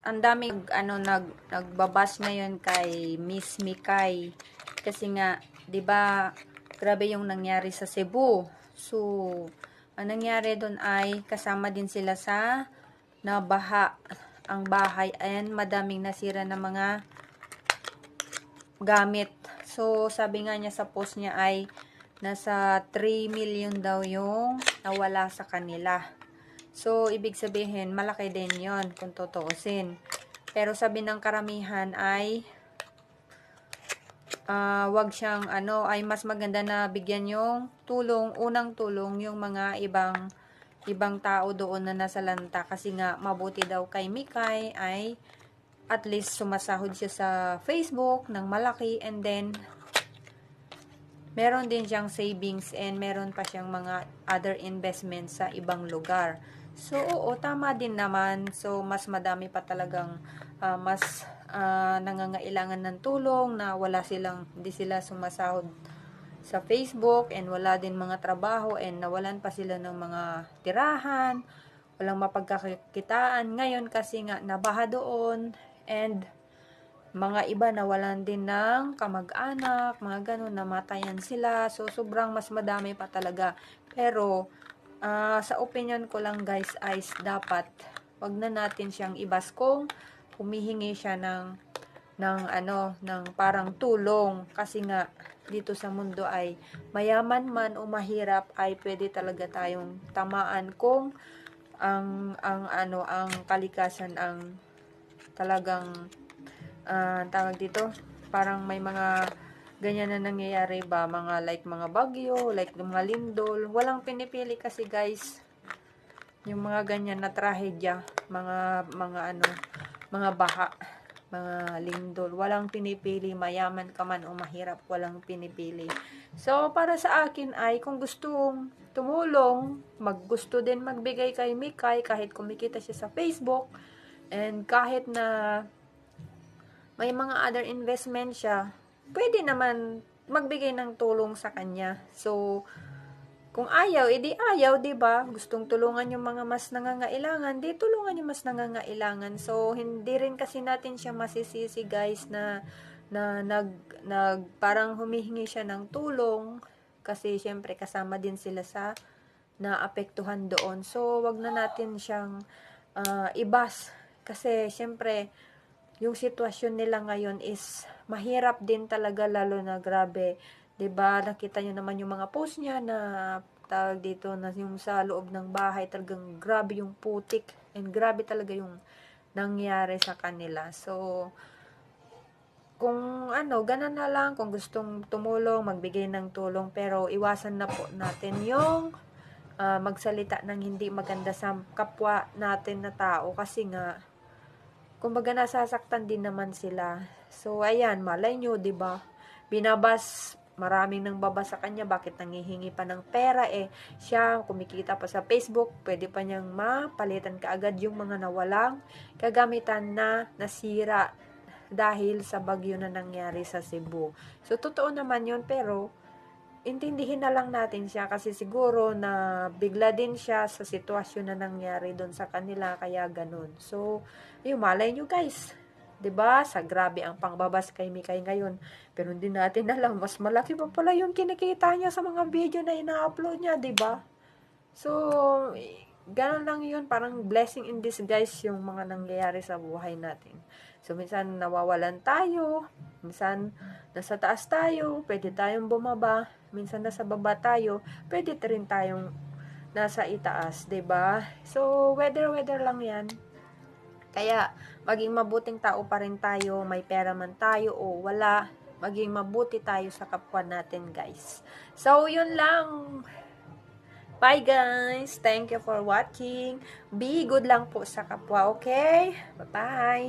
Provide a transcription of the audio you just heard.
ang daming ano nag nagbabas ngayon kay Miss Mikay kasi nga 'di ba grabe yung nangyari sa Cebu. So ang nangyari doon ay kasama din sila sa nabaha ang bahay and madaming nasira na mga gamit. So sabi nga niya sa post niya ay nasa 3 million daw yung nawala sa kanila. So, ibig sabihin, malaki din yon kung tutuusin. Pero sabi ng karamihan ay uh, wag siyang ano, ay mas maganda na bigyan yung tulong, unang tulong yung mga ibang ibang tao doon na nasa lanta kasi nga mabuti daw kay Mikay ay at least sumasahod siya sa Facebook ng malaki and then meron din siyang savings and meron pa siyang mga other investments sa ibang lugar. So, oo, tama din naman. So, mas madami pa talagang uh, mas uh, nangangailangan ng tulong na wala silang, hindi sila sumasahod sa Facebook and wala din mga trabaho and nawalan pa sila ng mga tirahan, walang mapagkakitaan. Ngayon kasi nga nabaha doon and mga iba nawalan din ng kamag-anak, mga ganun, namatayan sila. So, sobrang mas madami pa talaga. Pero, uh, sa opinion ko lang guys ay dapat wag na natin siyang ibas kung humihingi siya ng ng ano ng parang tulong. Kasi nga dito sa mundo ay mayaman man o mahirap ay pwede talaga tayong tamaan kung ang ang ano ang kalikasan ang talagang uh, tawag dito? Parang may mga ganyan na nangyayari ba? Mga like mga bagyo like mga lindol. Walang pinipili kasi guys yung mga ganyan na trahedya mga mga ano mga baha mga lindol. Walang pinipili mayaman ka man o mahirap walang pinipili. So para sa akin ay kung gustong tumulong maggusto din magbigay kay Mikay kahit kumikita siya sa Facebook and kahit na may mga other investment siya pwede naman magbigay ng tulong sa kanya. So, kung ayaw, edi ayaw, 'di ba? Gustong tulungan yung mga mas nangangailangan, di tulungan yung mas nangangailangan. So, hindi rin kasi natin siya masisisi, guys, na na nag nag parang humihingi siya ng tulong kasi syempre kasama din sila sa naapektuhan doon. So, wag na natin siyang uh, ibas kasi syempre yung sitwasyon nila ngayon is mahirap din talaga lalo na grabe. 'Di ba? Nakita niyo naman yung mga post niya na tawag dito na yung sa loob ng bahay talagang grabe yung putik and grabe talaga yung nangyari sa kanila. So kung ano, ganun na lang kung gustong tumulong, magbigay ng tulong pero iwasan na po natin yung uh, magsalita ng hindi maganda sa kapwa natin na tao kasi nga kumbaga nasasaktan din naman sila. So, ayan, malay nyo, ba diba? Binabas, maraming nang baba sa kanya, bakit nangihingi pa ng pera, eh, siya, kumikita pa sa Facebook, pwede pa niyang mapalitan kaagad yung mga nawalang kagamitan na nasira dahil sa bagyo na nangyari sa Cebu. So, totoo naman yun, pero, intindihin na lang natin siya kasi siguro na bigla din siya sa sitwasyon na nangyari doon sa kanila kaya ganun. So, yung malay nyo guys, 'di ba? Sa grabe ang pangbabas kay Mikay ngayon. Pero hindi natin alam mas malaki pa pala yung kinikita niya sa mga video na ina-upload niya, 'di ba? So, ganun lang yun, parang blessing in disguise yung mga nangyayari sa buhay natin. So, minsan nawawalan tayo, minsan nasa taas tayo, pwede tayong bumaba, minsan nasa baba tayo, pwede rin tayong nasa itaas, ba? So, weather-weather lang 'yan. Kaya, maging mabuting tao pa rin tayo, may pera man tayo o wala, maging mabuti tayo sa kapwa natin, guys. So, yun lang. Bye, guys. Thank you for watching. Be good lang po sa kapwa, okay? Bye-bye.